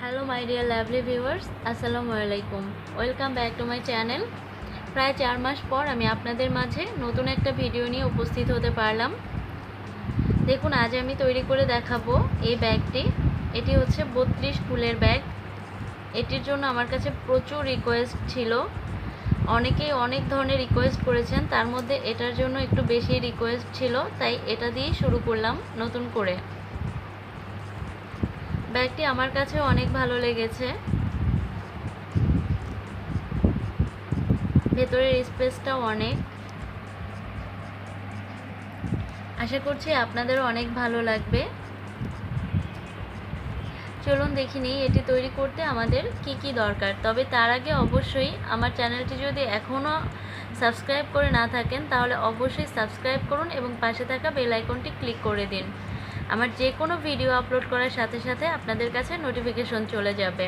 Hello my dear lovely viewers আসসালামু আলাইকুম welcome back to my channel প্রায় চার মাস পর আমি আপনাদের মাঝে নতুন একটা ভিডিও নিয়ে উপস্থিত হতে পারলাম। দেখুন, আজ আমি তৈরি করে দেখাবো এই ব্যাগটি। এটি হচ্ছে বত্রিশ ফুলের ব্যাগ। এটির জন্য আমার কাছে প্রচুর রিকোয়েস্ট ছিল। অনেকেই অনেক ধরনের রিকোয়েস্ট করেছেন, তার মধ্যে এটার জন্য একটু বেশি রিকোয়েস্ট ছিল, তাই এটা দিয়েই শুরু করলাম নতুন করে। ব্যাগটি আমার কাছে অনেক ভালো লেগেছে। ভেতরের স্পেসটাও অনেক। আশা করছি আপনাদেরও অনেক ভালো লাগবে। চলুন দেখি নিই এটি তৈরি করতে আমাদের কি কি দরকার। তবে তার আগে অবশ্যই আমার চ্যানেলটি যদি এখনও সাবস্ক্রাইব করে না থাকেন, তাহলে অবশ্যই সাবস্ক্রাইব করুন এবং পাশে থাকা বেল আইকনটি ক্লিক করে দিন। আমার যে কোনো ভিডিও আপলোড করার সাথে সাথে আপনাদের কাছে নোটিফিকেশন চলে যাবে।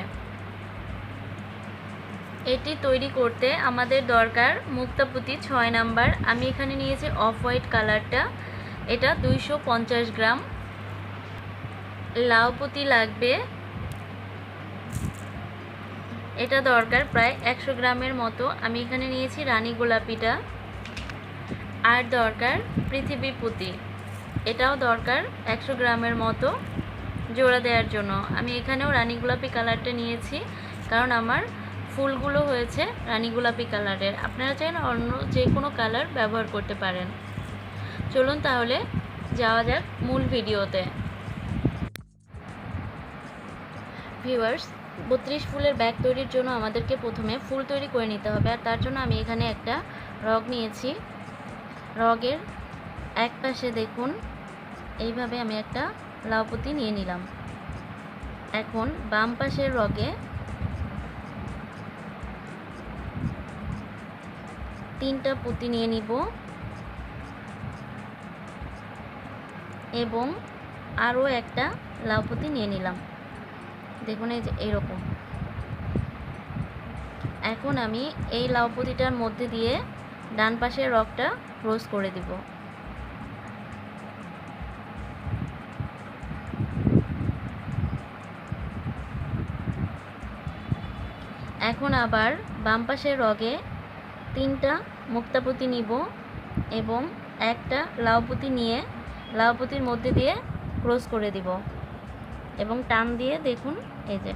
এটি তৈরি করতে আমাদের দরকার মুক্তাপুতি ছয় নাম্বার। আমি এখানে নিয়েছি অফ হোয়াইট কালারটা। এটা দুইশো পঞ্চাশ গ্রাম। লাউপুতি লাগবে। এটা দরকার প্রায় একশো গ্রামের মতো। আমি এখানে নিয়েছি রানী গোলাপিটা। আর দরকার পৃথিবী পুঁতি। এটাও দরকার একশো গ্রামের মতো জোড়া দেওয়ার জন্য। আমি এখানেও রানী গোলাপি কালারটা নিয়েছি, কারণ আমার ফুলগুলো হয়েছে রানী গোলাপি কালারের। আপনারা চাইলে অন্য যে কোনো কালার ব্যবহার করতে পারেন। চলুন তাহলে যাওয়া যাক মূল ভিডিওতে। ভিউয়ার্স বত্রিশ ফুলের ব্যাগ তৈরির জন্য আমাদেরকে প্রথমে ফুল তৈরি করে নিতে হবে। আর তার জন্য আমি এখানে একটা রগ নিয়েছি। রগের এক পাশে দেখুন, এইভাবে আমি একটা লাউপতি নিয়ে নিলাম। এখন বাম পাশের রগে তিনটা পুঁতি নিয়ে নিব। এবং আরও একটা লাউপতি নিয়ে নিলাম। দেখুন এই যে এইরকম এখন আমি এই লাউপতিটার মধ্যে দিয়ে ডান পাশের রগটা ক্রস করে দিব। এখন আবার বাম পাশের রগে তিনটা মুক্তাপুতি নিব এবং একটা লাউপুতি নিয়ে লাউপুতির মধ্যে দিয়ে ক্রস করে দিব। এবং টান দিয়ে দেখুন এই যে।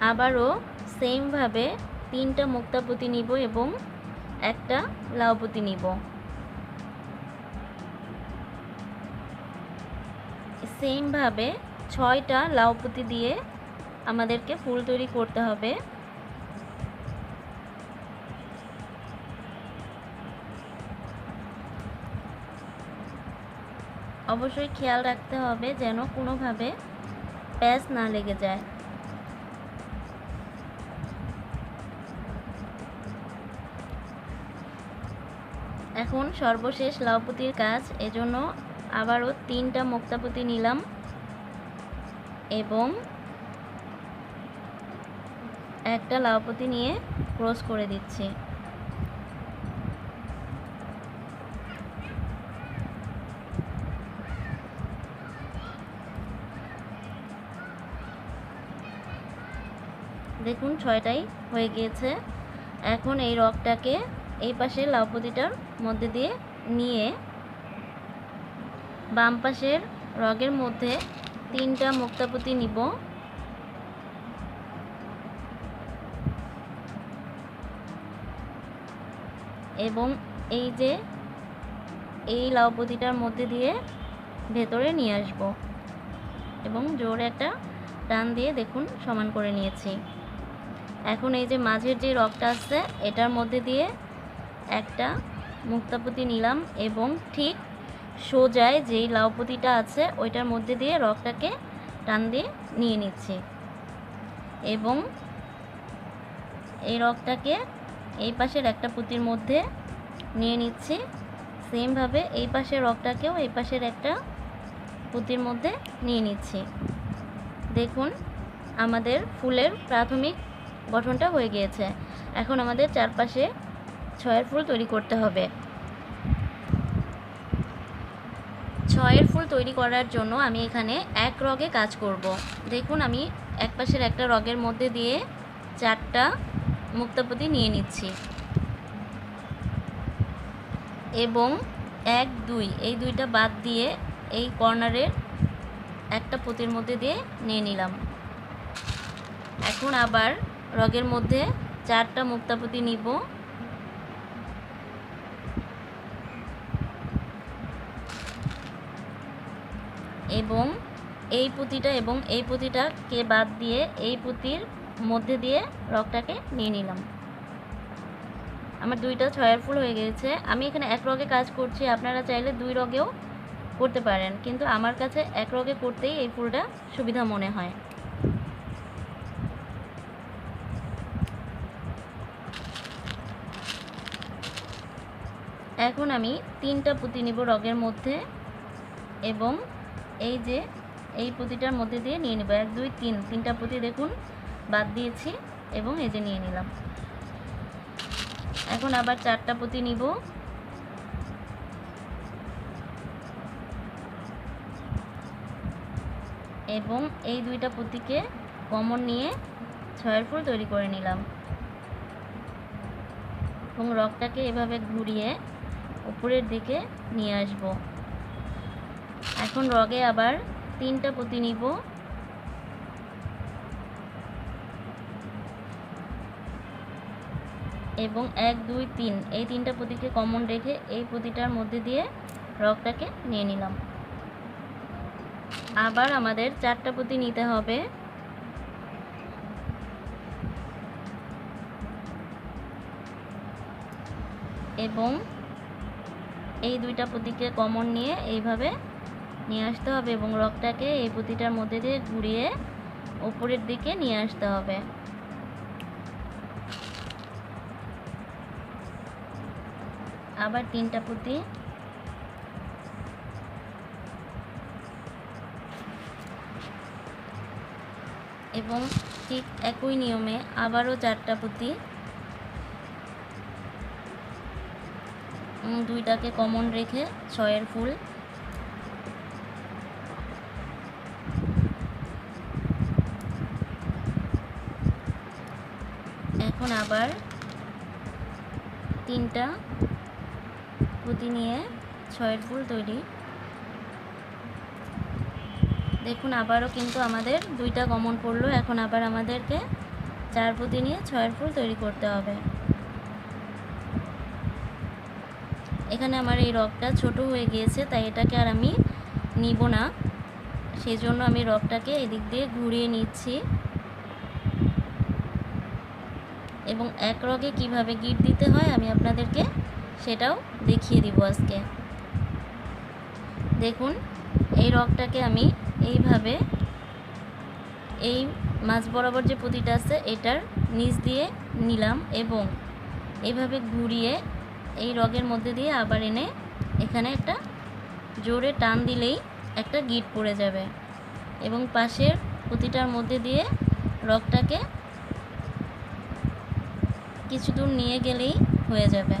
আবারও সেমভাবে তিনটা মুক্তাপতি নিব এবং একটা লাউপতি নিব। সেমভাবে ছয়টা লাউপতি দিয়ে আমাদেরকে ফুল তৈরি করতে হবে। অবশ্যই খেয়াল রাখতে হবে যেন কোনোভাবে প্যাচ না লেগে যায়। এখন সর্বশেষ লাউপুতির কাজ, এজন্য আবারও তিনটা মুক্তাপুতি নিলাম এবং একটা লাউপতি নিয়ে ক্রস করে দিচ্ছি। দেখুন, ছয়টাই হয়ে গিয়েছে। এখন এই রকটাকে এই পাশে লাউপতিটার মধ্যে দিয়ে নিয়ে বাম পাশের রগের মধ্যে তিনটা মুক্তাপুতি নিব। এবং এই যে এই লাউপতিটার মধ্যে দিয়ে ভেতরে নিয়ে আসব। এবং জোরে একটা টান দিয়ে দেখুন, সমান করে নিয়েছি। এখন এই যে মাঝের যে রগটা আছে, এটার মধ্যে দিয়ে একটা মুক্তাপুতি নিলাম এবং ঠিক সোজায় যেই লাউপতিটা আছে, ওইটার মধ্যে দিয়ে রগটাকে টান দিয়ে নিয়ে নিচ্ছি। এবং এই রগটাকে এই পাশের একটা পুঁতির মধ্যে নিয়ে নিচ্ছি। সেমভাবে এই পাশের রগটাকেও এই পাশের একটা পুঁতির মধ্যে নিয়ে নিচ্ছি। দেখুন, আমাদের ফুলের প্রাথমিক গঠনটা হয়ে গিয়েছে। এখন আমাদের চারপাশে ছয়ের ফুল তৈরি করতে হবে। ছয়ের ফুল তৈরি করার জন্য আমি এখানে এক রগে কাজ করব। দেখুন, আমি এক পাশের একটা রগের মধ্যে দিয়ে চারটা মুক্তাপতি নিয়ে নিচ্ছি। এবং এক, দুই, এই দুইটা বাদ দিয়ে এই কর্নারের একটা পুঁতির মধ্যে দিয়ে নিয়ে নিলাম। এখন আবার রগের মধ্যে চারটা মুক্তাপুতি নিব। এবং এই পুঁতিটা এবং এই পুঁতিটাকে বাদ দিয়ে এই পুঁতির মধ্যে দিয়ে রগটাকে নিয়ে নিলাম। আমার দুইটা ছয়ের ফুল হয়ে গেছে। আমি এখানে এক রগে কাজ করছি, আপনারা চাইলে দুই রগেও করতে পারেন, কিন্তু আমার কাছে এক রগে করতেই এই ফুলটা সুবিধা মনে হয়। এখন আমি তিনটা পুঁতি নিব রগের মধ্যে এবং এই যে এই পুঁতিটার মধ্যে দিয়ে নিয়ে নেব। এক, দুই, তিন। তিনটা পুঁতি দেখুন, বাদ দিয়েছি এবং এই যে নিয়ে নিলাম। এখন আবার চারটা পুঁতি নিব। এবং এই দুইটা পুঁতিকে কমন নিয়ে ছয়ের ফুল তৈরি করে নিলাম। এবং রকটাকে এভাবে ঘুরিয়ে উপরের দিকে নিয়ে আসব। এখন রগে আবার তিনটা পুঁতি নিব। এবং এক, দুই, তিন। এই তিনটা পুঁতিকে কমন রেখে এই পুঁতিটার মধ্যে দিয়ে রগটাকে নিয়ে নিলাম। আবার আমাদের চারটা পুঁতি নিতে হবে। এবং এই দুইটা পুঁতিকে কমন নিয়ে এইভাবে নিয়ে আসতে হবে এবং রকটাকে এই পুঁতিটার মধ্যে দিয়ে ঘুরিয়ে ওপরের দিকে নিয়ে আসতে হবে। আবার তিনটা পুঁতি। এবং ঠিক একই নিয়মে আবারও চারটা পুঁতি। দুইটাকে কমন রেখে ছয়ের ফুল। এখন আবার তিনটা পুঁতি নিয়ে ছয়ের ফুল তৈরি। দেখুন, আবারও কিন্তু আমাদের দুইটা কমন পড়ল। এখন আবার আমাদেরকে চার পুঁতি নিয়ে ছয়ের ফুল তৈরি করতে হবে। এখানে আমার এই রকটা ছোট হয়ে গিয়েছে, তাই এটাকে আর আমি নিব না। সেই জন্য আমি রকটাকে এদিক দিয়ে ঘুরিয়ে নিচ্ছি। এবং এক রগে কীভাবে গিট দিতে হয় আমি আপনাদেরকে সেটাও দেখিয়ে দিব আজকে। দেখুন, এই রকটাকে আমি এইভাবে এই মাছ বরাবর যে পুঁতিটা আছে, এটার নিচ দিয়ে নিলাম এবং এইভাবে ঘুরিয়ে এই রগের মধ্যে দিয়ে আবার এনে এখানে একটা জোরে টান দিলেই একটা গিট পড়ে যাবে। এবং পাশের প্রতিটার মধ্যে দিয়ে রগটাকে কিছু দূর নিয়ে গেলেই হয়ে যাবে।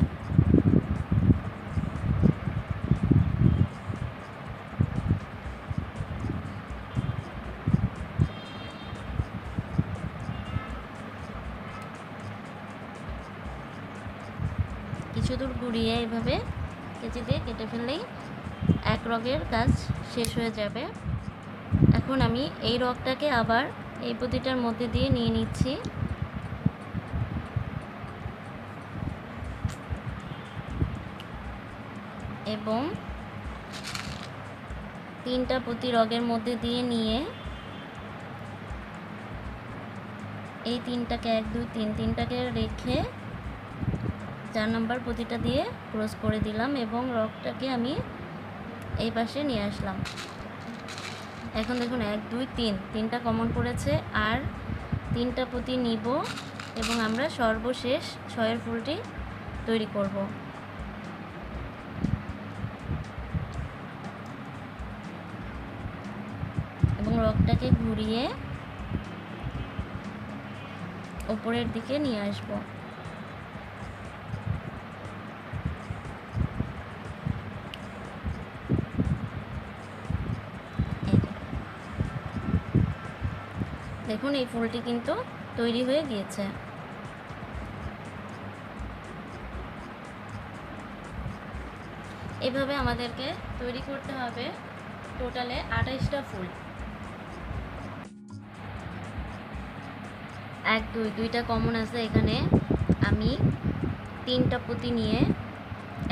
এভাবে কেচি দিয়ে কেটে ফেললেই এক রগের কাজ শেষ হয়ে যাবে। এখন আমি এই রগটাকে আবার এই পুঁতিটার মধ্যে দিয়ে নিয়ে নিচ্ছি। এবং তিনটা পুঁতি রগের মধ্যে দিয়ে নিয়ে এই তিনটাকে এক, দুই, তিন, তিনটাকে রেখে চার নম্বর পুঁতিটা দিয়ে ক্রস করে দিলাম এবং রকটাকে আমি এই পাশে নিয়ে আসলাম। এখন দেখুন, এক, দুই, তিন, তিনটা কমন পড়েছে আর তিনটা পুঁতি নিব এবং আমরা সর্বশেষ ছয়ের ফুলটি তৈরি করব। এবং রকটাকে ঘুরিয়ে ওপরের দিকে নিয়ে আসব এই যে। দেখুন, এই ফুলটি কিন্তু তৈরি হয়ে গিয়েছে। এভাবে আমাদেরকে তৈরি করতে হবে টোটালে আঠাইশটা ফুল। এক, দুই, দুইটা কমন আছে এখানে। আমি তিনটা পুঁতি নিয়ে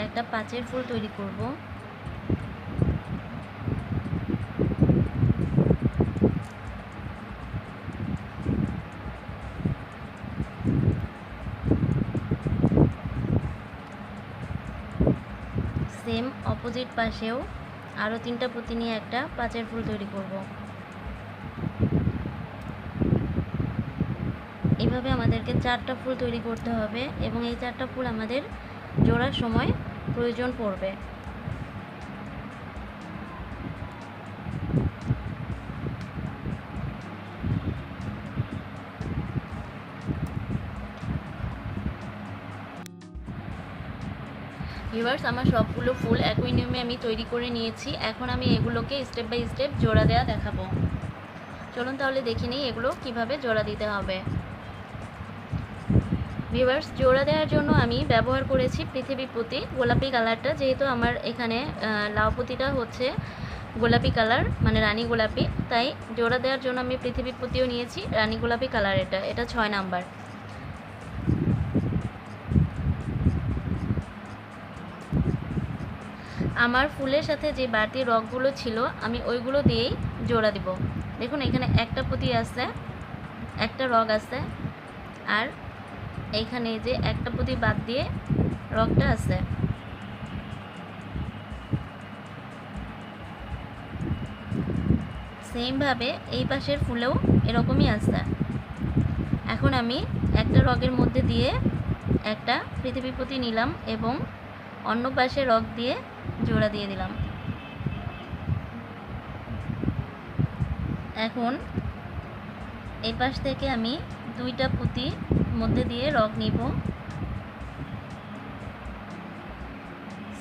একটা পাঁচের ফুল তৈরি করব সেম অপোজিট পাশেও আরও তিনটা পুঁতি নিয়ে একটা পাঁচের ফুল তৈরি করব। এভাবে আমাদেরকে চারটা ফুল তৈরি করতে হবে এবং এই চারটা ফুল আমাদের জোড়ার সময় প্রয়োজন পড়বে। ভিউয়ার্স আমার সবগুলো ফুল একই নিয়মে আমি তৈরি করে নিয়েছি। এখন আমি এগুলোকে স্টেপ বাই স্টেপ জোড়া দেওয়া দেখাবো। চলুন তাহলে দেখে নিই এগুলো কীভাবে জোড়া দিতে হবে। ভিউয়ার্স জোড়া দেওয়ার জন্য আমি ব্যবহার করেছি পৃথিবী পুঁতি গোলাপি কালারটা, যেহেতু আমার এখানে লাউ পুঁতিটা হচ্ছে গোলাপি কালার মানে রানী গোলাপি। তাই জোড়া দেওয়ার জন্য আমি পৃথিবী পুঁতিও নিয়েছি রানী গোলাপি কালার এটা এটা ছয় নাম্বার। আমার ফুলের সাথে যে বাড়তি রগগুলো ছিল, আমি ওইগুলো দিয়েই জোড়া দিব। দেখুন, এখানে একটা পুঁতি আছে, একটা রগ আছে, আর এইখানে যে একটা পুঁতি বাদ দিয়ে রগটা আছে। সেমভাবে এই পাশের ফুলেও এরকমই আছে। এখন আমি একটা রগের মধ্যে দিয়ে একটা পৃথিবী পুঁতি নিলাম এবং অন্য পাশে রগ দিয়ে জোড়া দিয়ে দিলাম। এখন এই পাশ থেকে আমি দুইটা পুঁতি মধ্যে দিয়ে রগ নিব।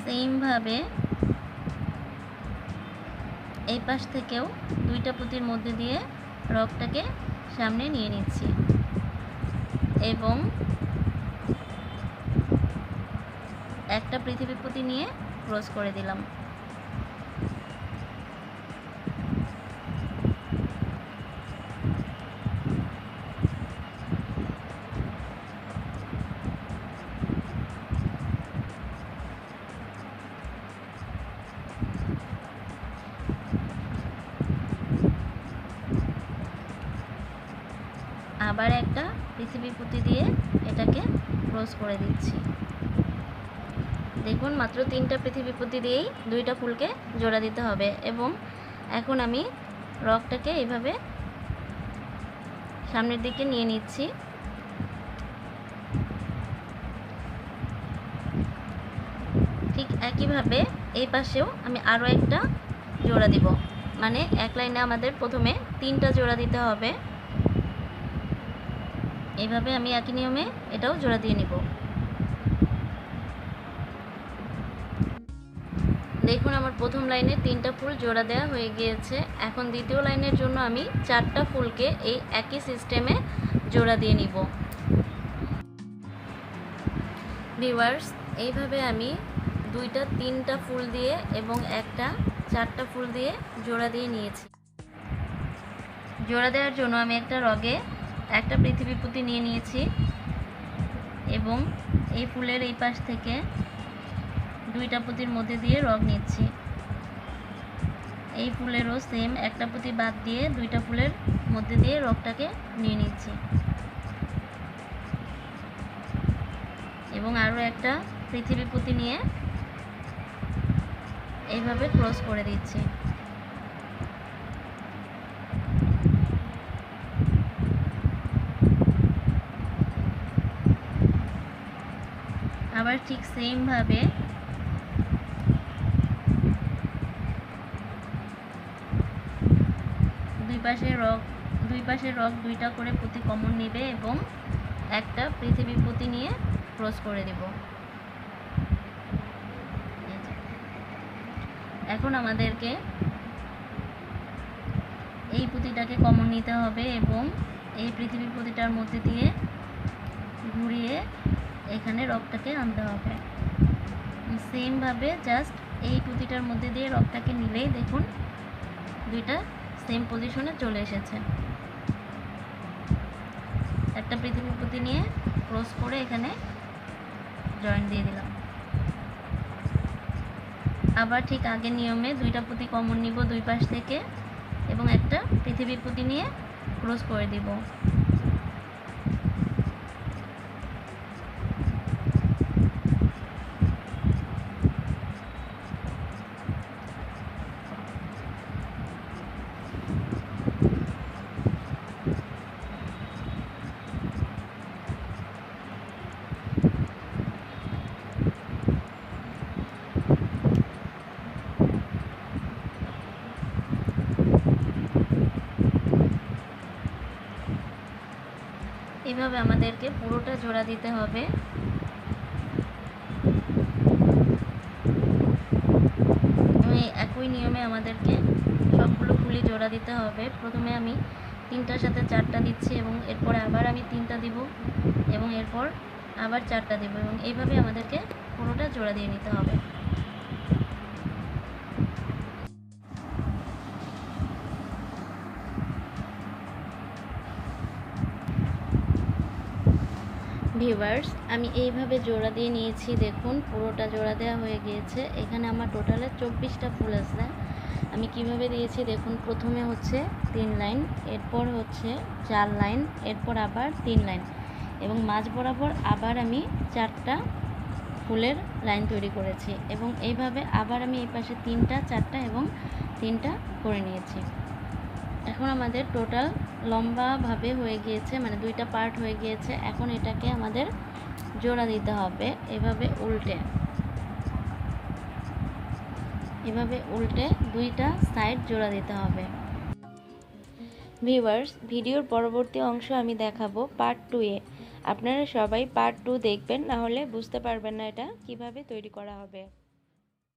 সেমভাবে এই পাশ থেকেও দুইটা পুঁতির মধ্যে দিয়ে রগটাকে সামনে নিয়ে নিচ্ছি। এবং একটা পৃথিবী পুঁতি নিয়ে ক্রস করে দিলাম। আবার একটা পৃথিবী পুঁতি দিয়ে এটাকে ক্রস করে দিচ্ছি। দেখুন, মাত্র তিনটা পৃথিবী পুঁতি দিয়েই দুইটা ফুলকে জোড়া দিতে হবে এবং এখন আমি রকটাকে এইভাবে সামনের দিকে নিয়ে নিচ্ছি। ঠিক একইভাবে এই পাশেও আমি আরও একটা জোড়া দিব। মানে এক লাইনে আমাদের প্রথমে তিনটা জোড়া দিতে হবে। এইভাবে আমি একই নিয়মে এটাও জোড়া দিয়ে নিব। দেখুন, আমার প্রথম লাইনে তিনটা ফুল জোড়া দেওয়া হয়ে গিয়েছে। এখন দ্বিতীয় লাইনের জন্য আমি চারটা ফুলকে এই একই সিস্টেমে জোড়া দিয়ে নিব। ভিউয়ার্স এইভাবে আমি দুইটা, তিনটা ফুল দিয়ে এবং একটা, চারটা ফুল দিয়ে জোড়া দিয়ে নিয়েছি। জোড়া দেওয়ার জন্য আমি একটা রগে একটা পৃথিবী পুঁতি নিয়ে নিয়েছি এবং এই ফুলের এই পাশ থেকে দুইটা পুঁতির মধ্যে দিয়ে রগ নিচ্ছি। এই ফুলেরও সেম একটা পুঁতি বাদ দিয়ে দুইটা ফুলের মধ্যে দিয়ে রগটাকে নিয়ে নিচ্ছি। এবং আরও একটা পৃথিবী পুঁতি নিয়ে এইভাবে ক্রস করে দিচ্ছি। আবার ঠিক সেমভাবে পাশে রক, দুই পাশে রক দুইটা করে প্রতি কমন নেবে এবং একটা পৃথিবী পুঁতি নিয়ে ক্রস করে দিব। এখন আমাদেরকে এই পুঁতিটাকে কমন নিতে হবে এবং এই পৃথিবী পুঁতিটার মধ্যে দিয়ে ঘুরিয়ে এখানে রকটাকে আনতে হবে সেমভাবে জাস্ট এই পুঁতিটার মধ্যে দিয়ে রকটাকে নিলেই দেখুন দুইটা সেম পজিশনে চলে এসেছে। একটা পৃথিবীর পুঁতি নিয়ে ক্রস করে এখানে জয়েন্ট দিয়ে দিলাম। আবার ঠিক আগের নিয়মে দুইটা পুঁতি কমন নিব দুই পাশ থেকে এবং একটা পৃথিবীর পুঁতি নিয়ে ক্রস করে দিব। এভাবে আমাদেরকে পুরোটা জোড়া দিতে হবে। একই নিয়মে আমাদেরকে সবগুলো ফুলি জোড়া দিতে হবে। প্রথমে আমি তিনটার সাথে চারটা দিচ্ছি এবং এরপরে আবার আমি তিনটা দিব এবং এরপর আবার চারটা দিব এবং এইভাবে আমাদেরকে পুরোটা জোড়া দিয়ে নিতে হবে। ভিউয়ার্স, আমি এইভাবে জোড়া দিয়ে নিয়েছি, দেখুন, পুরোটা জোড়া দেওয়া হয়ে গিয়েছে। এখানে আমার টোটালে চব্বিশটা ফুল আছে। আমি কীভাবে দিয়েছি, দেখুন, প্রথমে হচ্ছে তিন লাইন, এরপর হচ্ছে চার লাইন, এরপর আবার তিন লাইন এবং মাঝ বরাবর আবার আমি চারটা ফুলের লাইন তৈরি করেছি এবং এইভাবে আবার আমি এই পাশে তিনটা, চারটা এবং তিনটা করে নিয়েছি। এখন আমাদের টোটাল লম্বাভাবে হয়ে গিয়েছে মানে দুইটা পার্ট হয়ে গিয়েছে। এখন এটাকে আমাদের জোড়া দিতে হবে, এভাবে উল্টে। এভাবে উল্টে দুইটা সাইড জোড়া দিতে হবে। ভিউয়ার্স, ভিডিওর পরবর্তী অংশ আমি দেখাবো পার্ট টু এ। আপনারা সবাই পার্ট টু দেখবেন, না হলে বুঝতে পারবেন না এটা কীভাবে তৈরি করা হবে।